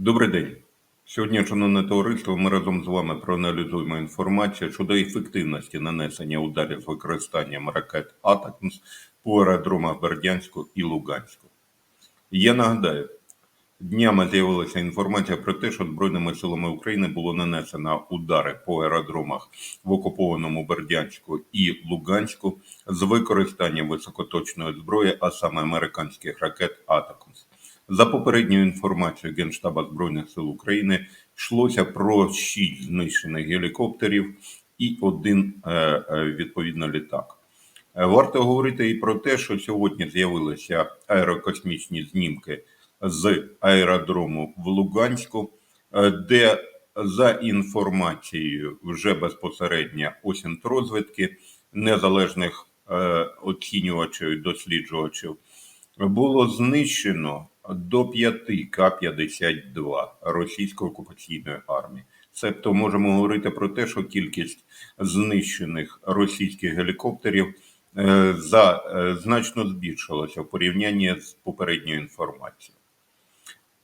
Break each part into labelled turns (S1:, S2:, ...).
S1: Добрий день. Сьогодні, шановне товариство, ми разом з вами проаналізуємо інформацію щодо ефективності нанесення ударів з використанням ракет «Атакмс» по аеродромах Бердянську і Луганську. Я нагадаю, днями з'явилася інформація про те, що Збройними силами України було нанесено удари по аеродромах в окупованому Бердянську і Луганську з використанням високоточної зброї, а саме американських ракет «Атакмс». За попередньою інформацією Генштаба Збройних сил України йшлося про шість знищених гелікоптерів і один е, е, відповідно літак. Е, Варто говорити і про те, що сьогодні з'явилися аерокосмічні знімки з аеродрому в Луганську, де за інформацією вже безпосередньо осінтрозвідки незалежних е, оцінювачів і досліджувачів було знищено до 5 К-52 російської окупаційної армії. Себто можемо говорити про те, що кількість знищених російських гелікоптерів е, за е, значно збільшилася в порівнянні з попередньою інформацією.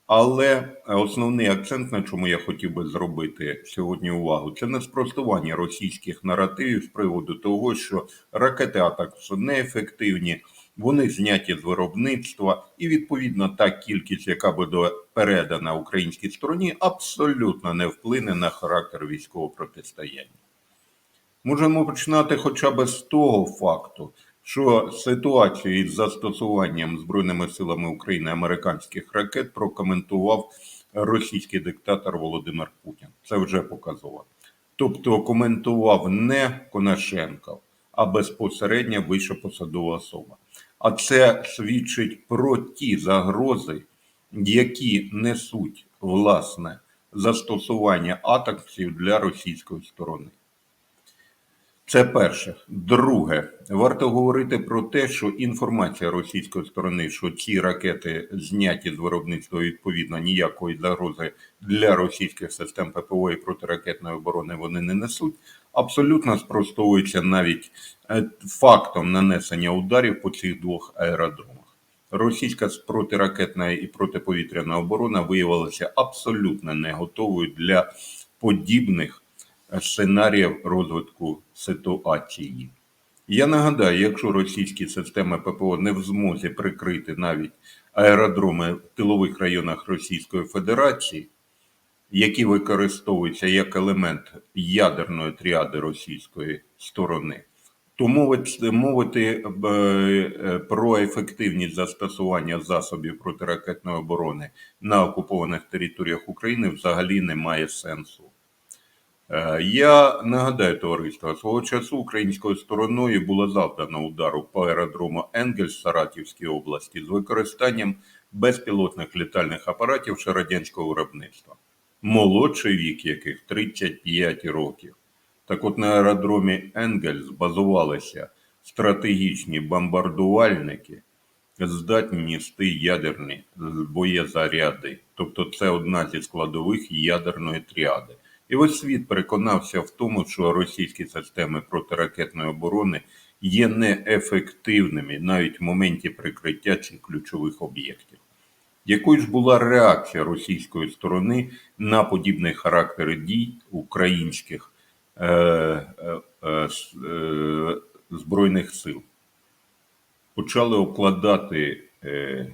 S1: Але основний акцент, на чому я хотів би зробити сьогодні увагу, це не спростування російських наративів з приводу того, що ракети АТАКС неефективні, вони зняті з виробництва, і відповідно та кількість, яка буде передана українській стороні, абсолютно не вплине на характер військового протистояння. Можемо починати хоча б з того факту, що ситуацію із застосуванням Збройними силами України американських ракет прокоментував російський диктатор Володимир Путін. Це вже показово. Тобто коментував не Конашенко, а безпосередньо вища посадова особа. А це свідчить про ті загрози, які несуть власне застосування атаксів для російської сторони. Це перше. Друге, варто говорити про те, що інформація російської сторони, що ці ракети зняті з виробництва відповідно ніякої загрози для російських систем ППО і протиракетної оборони вони не несуть, абсолютно спростовується навіть е, фактом нанесення ударів по цих двох аеродромах. Російська протиракетна і протиповітряна оборона виявилася абсолютно не готовою для подібних сценаріїв розвитку ситуації. Я нагадаю, якщо російські системи ППО не в змозі прикрити навіть аеродроми в тилових районах Російської Федерації, які використовуються як елемент ядерної тріади російської сторони, то мовити, мовити е, про ефективність застосування засобів протиракетної оборони на окупованих територіях України взагалі немає сенсу. Е, я нагадаю товариство, свого часу українською стороною було завдано удару по аеродрому Енгельс в Саратівській області з використанням безпілотних літальних апаратів ще радянського виробництва, молодший вік яких 35 років. Так от на аеродромі Енгельс базувалися стратегічні бомбардувальники, здатні нести ядерні боєзаряди. Тобто це одна зі складових ядерної тріади. І весь світ переконався в тому, що російські системи протиракетної оборони є неефективними навіть в моменті прикриття цих ключових об'єктів. Якою ж була реакція російської сторони на подібний характер дій українських е, е, е, е збройних сил? Почали обкладати е,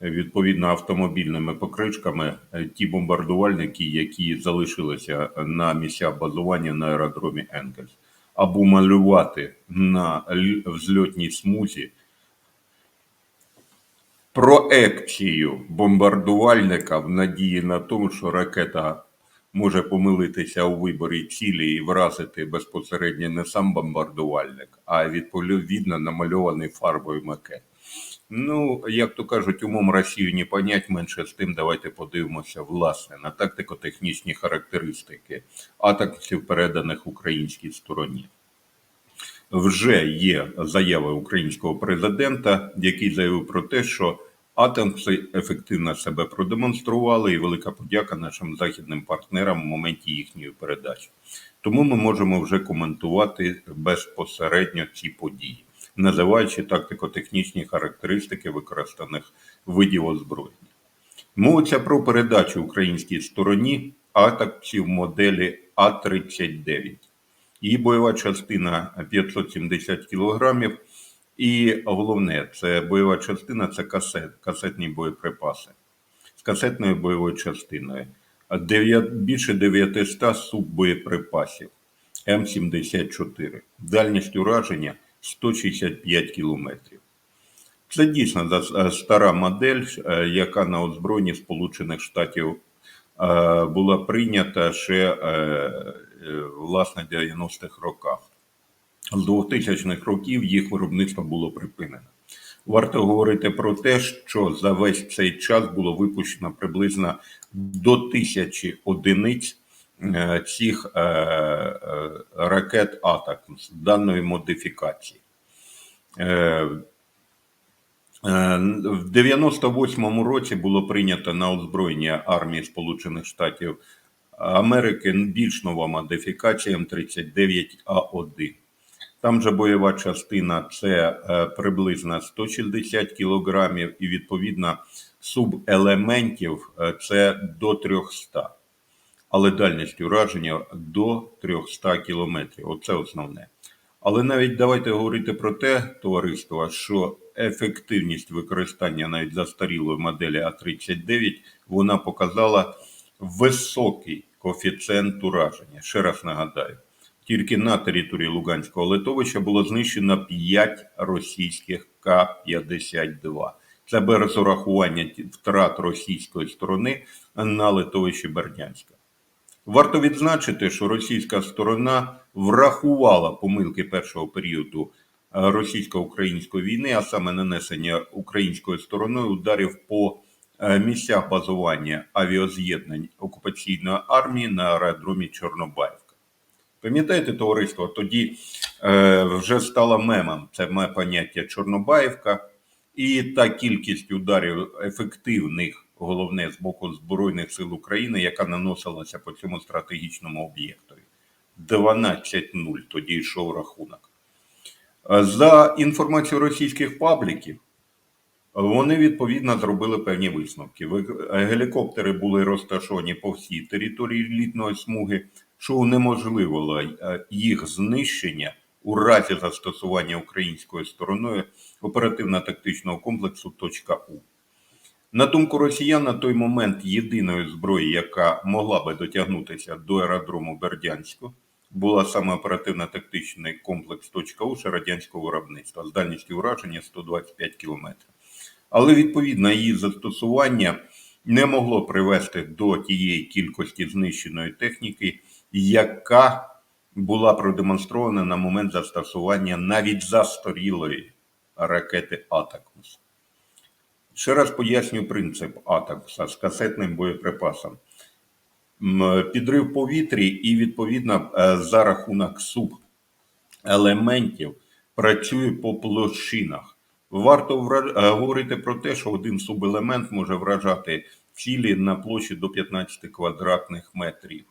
S1: відповідно автомобільними покричками е, ті бомбардувальники, які залишилися на місцях базування на аеродромі Енгельс, або малювати на взльотній смузі проекцію бомбардувальника в надії на тому, що ракета може помилитися у виборі цілі і вразити безпосередньо не сам бомбардувальник, а відповідно намальований фарбою макет. Ну, як то кажуть, умом Росію не понять, менше з тим, давайте подивимося, власне, на тактико-технічні характеристики атаків, переданих українській стороні. Вже є заяви українського президента, який заявив про те, що атомці ефективно себе продемонстрували, і велика подяка нашим західним партнерам в моменті їхньої передачі. Тому ми можемо вже коментувати безпосередньо ці події називаючи тактико-технічні характеристики використаних видів озброєння. Мовиться про передачу українській стороні атаксів моделі А-39. Її бойова частина 570 кг. І головне, це бойова частина це касет, касетні боєприпаси з касетною бойовою частиною. А більше 900 суббоєприпасів М74. Дальність ураження 165 кілометрів. Це дійсно стара модель, е, яка на озброєнні Сполучених Штатів е, була прийнята ще е, е, власне в 90-х роках. З 2000-х років їх виробництво було припинено. Варто говорити про те, що за весь цей час було випущено приблизно до тисячі одиниць е, цих е, е, ракет атак з даної модифікації. В 98-му році було прийнято на озброєння армії Сполучених Штатів Америки більш нова модифікація М39А1. Там же бойова частина це е, приблизно 160 кілограмів, і відповідно субелементів е, це до 300. Але дальність ураження до 300 кілометрів. Оце основне. Але навіть давайте говорити про те, товариство, що ефективність використання навіть застарілої моделі А39 вона показала високий коефіцієнт ураження. Ще раз нагадаю, тільки на території Луганського литовища було знищено 5 російських К-52. Це без урахування втрат російської сторони на литовищі Бердянська. Варто відзначити, що російська сторона врахувала помилки першого періоду е, російсько-української війни, а саме нанесення українською стороною ударів по е, місцях базування авіаз'єднань окупаційної армії на аеродромі Чорнобаївка. Пам'ятаєте, товариство, тоді е, вже стало мемом це ме поняття Чорнобаївка, і та кількість ударів ефективних, головне з боку Збройних сил України, яка наносилася по цьому стратегічному об'єктові. 12-0 тоді йшов рахунок. За інформацією російських пабліків, вони відповідно зробили певні висновки. Гелікоптери були розташовані по всій території літної смуги, що унеможливило е, їх знищення у разі застосування українською стороною оперативно-тактичного комплексу «Точка У». На думку росіян, на той момент єдиною зброєю, яка могла би дотягнутися до аеродрому Бердянську, була саме оперативно-тактичний комплекс «Точка У» ще радянського виробництва з дальністю ураження 125 км. Але відповідно її застосування не могло привести до тієї кількості знищеної техніки, яка була продемонстрована на момент застосування навіть застарілої ракети Атакмс. Ще раз поясню принцип Атакмса з касетним боєприпасом. Підрив повітрі і відповідно е, за рахунок субелементів працює по площинах. Варто вра- е, говорити про те, що один субелемент може вражати цілі на площі до 15 квадратних метрів.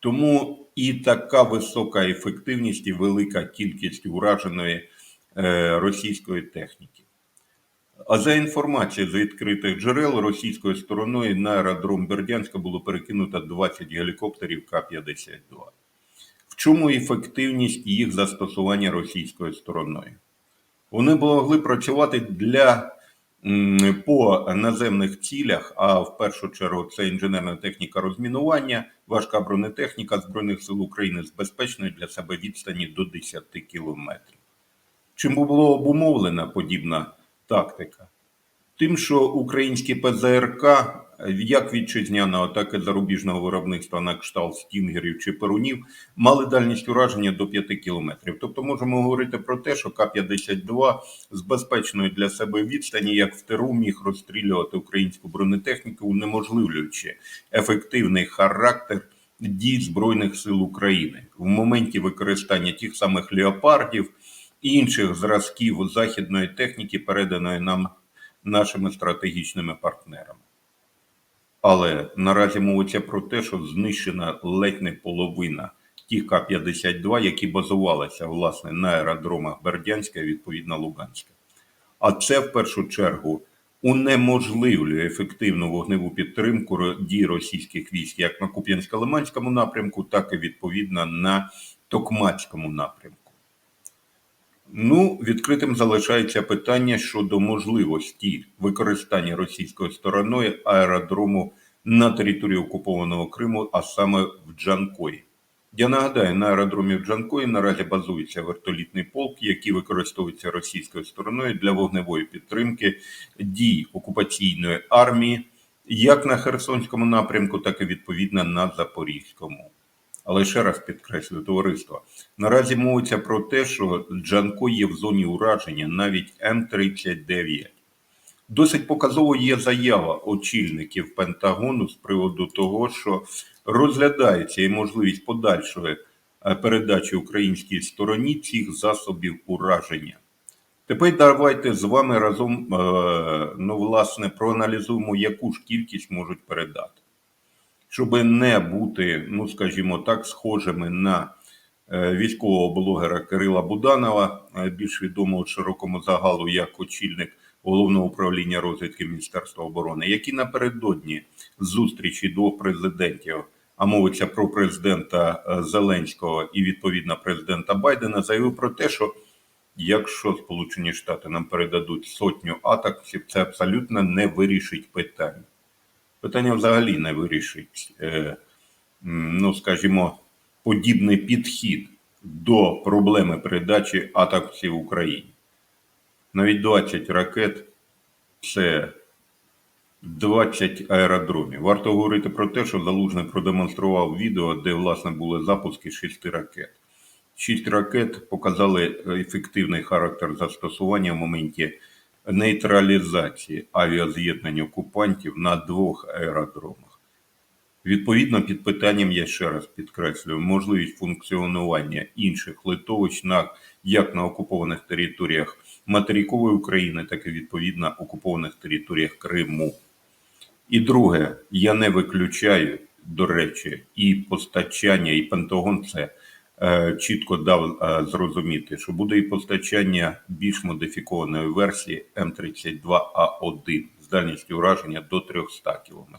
S1: Тому і така висока ефективність і велика кількість ураженої е, російської техніки. А за інформацією з відкритих джерел, російською стороною на аеродром Бердянська було перекинуто 20 гелікоптерів К-52. В чому ефективність їх застосування російською стороною? Вони могли працювати для по наземних цілях, а в першу чергу це інженерна техніка розмінування, важка бронетехніка Збройних сил України з безпечної для себе відстані до 10 кілометрів. Чим було обумовлена подібна тактика? Тим, що українські ПЗРК, як вітчизняного, так і зарубіжного виробництва на кшталт стінгерів чи перунів, мали дальність ураження до 5 кілометрів. Тобто можемо говорити про те, що К-52 з безпечної для себе відстані, як в тиру, міг розстрілювати українську бронетехніку, унеможливлюючи ефективний характер дій Збройних сил України в моменті використання тих самих леопардів і інших зразків західної техніки, переданої нам нашими стратегічними партнерами. Але наразі мовиться про те, що знищена ледь не половина тих К-52, які базувалися власне на аеродромах Бердянська і відповідно Луганська. А це в першу чергу унеможливлює ефективну вогневу підтримку дій російських військ як на Куп'янсько-Лиманському напрямку, так і відповідно на Токмацькому напрямку. Ну, відкритим залишається питання щодо можливості використання російською стороною аеродрому на території окупованого Криму, а саме в Джанкої. Я нагадаю, на аеродромі в Джанкої наразі базується вертолітний полк, який використовується російською стороною для вогневої підтримки дій окупаційної армії як на Херсонському напрямку, так і відповідно на Запорізькому. Але ще раз підкреслю, товариство, наразі мовиться про те, що Джанко є в зоні ураження навіть М-39. Досить показово є заява очільників Пентагону з приводу того, що розглядається і можливість подальшої е, передачі українській стороні цих засобів ураження. Тепер давайте з вами разом, е, ну, власне, проаналізуємо, яку ж кількість можуть передати щоб не бути, ну скажімо так, схожими на е, військового блогера Кирила Буданова, е, більш відомого широкому загалу як очільник головного управління розвідки Міністерства оборони, який напередодні зустрічі двох президентів, а мовиться про президента е, Зеленського і відповідно президента Байдена, заявив про те, що якщо Сполучені Штати нам передадуть сотню атаксів, це абсолютно не вирішить питання питання взагалі не вирішить, е, ну скажімо, подібний підхід до проблеми передачі атаків Україні. Навіть 20 ракет це 20 аеродромів. Варто говорити про те, що Залужний продемонстрував відео, де власне були запуски 6 ракет. Шість ракет показали ефективний характер застосування в моменті нейтралізації авіаз'єднань окупантів на двох аеродромах. Відповідно, під питанням я ще раз підкреслюю можливість функціонування інших литовищ на як на окупованих територіях материкової України, так і відповідно окупованих територіях Криму. І друге, я не виключаю, до речі, і постачання, і Пентагон це чітко дав е, зрозуміти, що буде і постачання більш модифікованої версії М32А1 з дальністю ураження до 300 км.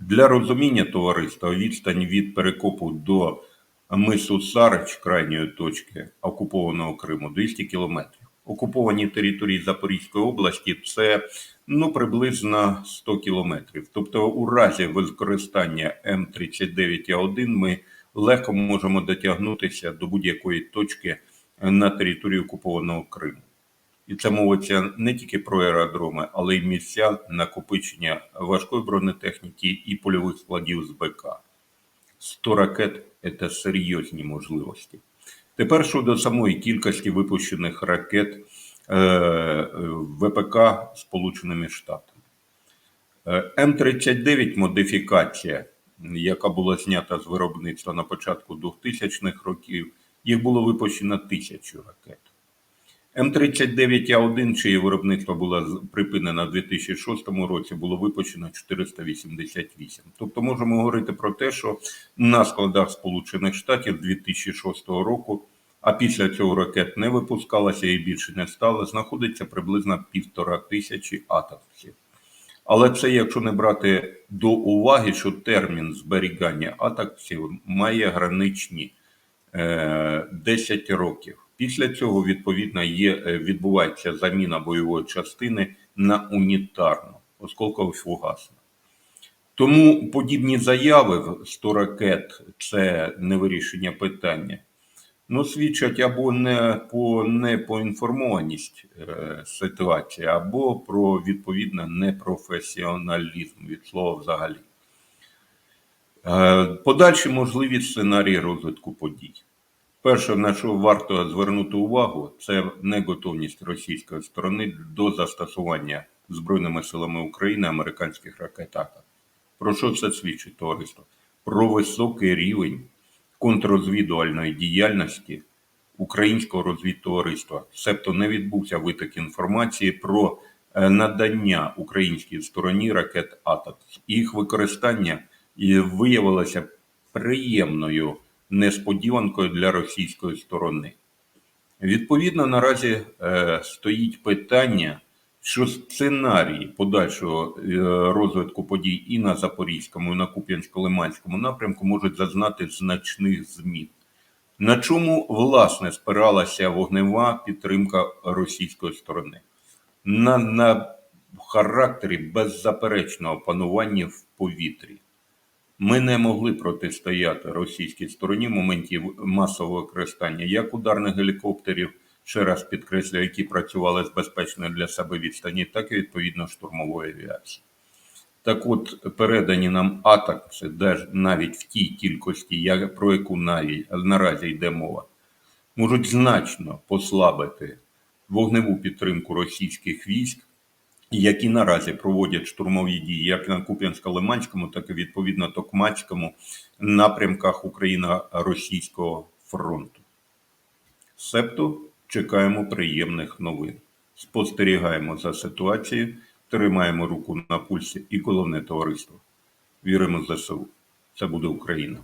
S1: Для розуміння товариства відстань від перекопу до мису Сарич, крайньої точки окупованого Криму, 200 кілометрів. Окуповані території Запорізької області це ну приблизно 100 кілометрів. Тобто, у разі використання М39А1 ми легко можемо дотягнутися до будь-якої точки на території окупованого Криму. І це мовиться не тільки про аеродроми, але й місця накопичення важкої бронетехніки і польових складів з БК. 100 ракет це серйозні можливості. Тепер щодо самої кількості випущених ракет е, ВПК Сполученими Штатами. Е, М39 модифікація, яка була знята з виробництва на початку 2000-х років, їх було випущено тисячу ракет. М39А1, чиє виробництво було припинено в 2006 році, було випущено 488. Тобто можемо говорити про те, що на складах Сполучених Штатів 2006 року, а після цього ракет не випускалося і більше не стало, знаходиться приблизно півтора тисячі атаксів. Але це якщо не брати до уваги, що термін зберігання атаксів має граничні е, 10 років. Після цього, відповідно, є, е, відбувається заміна бойової частини на унітарну, осколково фугасну. Тому подібні заяви в 100 ракет це не вирішення питання. Ну, свідчать або не по непоінформованість е, ситуації, або про відповідно непрофесіоналізм від слова взагалі. Е, подальші можливі сценарії розвитку подій. Перше, на що варто звернути увагу, це неготовність російської сторони до застосування Збройними силами України американських ракет Про що це свідчить товариство? Про високий рівень контррозвідувальної діяльності українського розвідтовариства. Себто не відбувся виток інформації про е, надання українській стороні ракет «Атак». Їх використання виявилося приємною несподіванкою для російської сторони. Відповідно, наразі е, стоїть питання що сценарії подальшого е, розвитку подій і на Запорізькому, і на Куп'янсько-Лиманському напрямку можуть зазнати значних змін. На чому власне спиралася вогнева підтримка російської сторони? На, на характері беззаперечного панування в повітрі. Ми не могли протистояти російській стороні в моменті масового використання як ударних гелікоптерів, ще раз підкреслюю, які працювали з безпечної для себе відстані, так і відповідно штурмової авіації. Так от, передані нам атакси, де навіть в тій кількості, про яку навіть наразі йде мова, можуть значно послабити вогневу підтримку російських військ, які наразі проводять штурмові дії як на Куп'янсько-Лиманському, так і відповідно Токмацькому напрямках Україно-Російського фронту. Себто чекаємо приємних новин. Спостерігаємо за ситуацією, тримаємо руку на пульсі і головне товариство. Віримо в ЗСУ. Це буде Україна.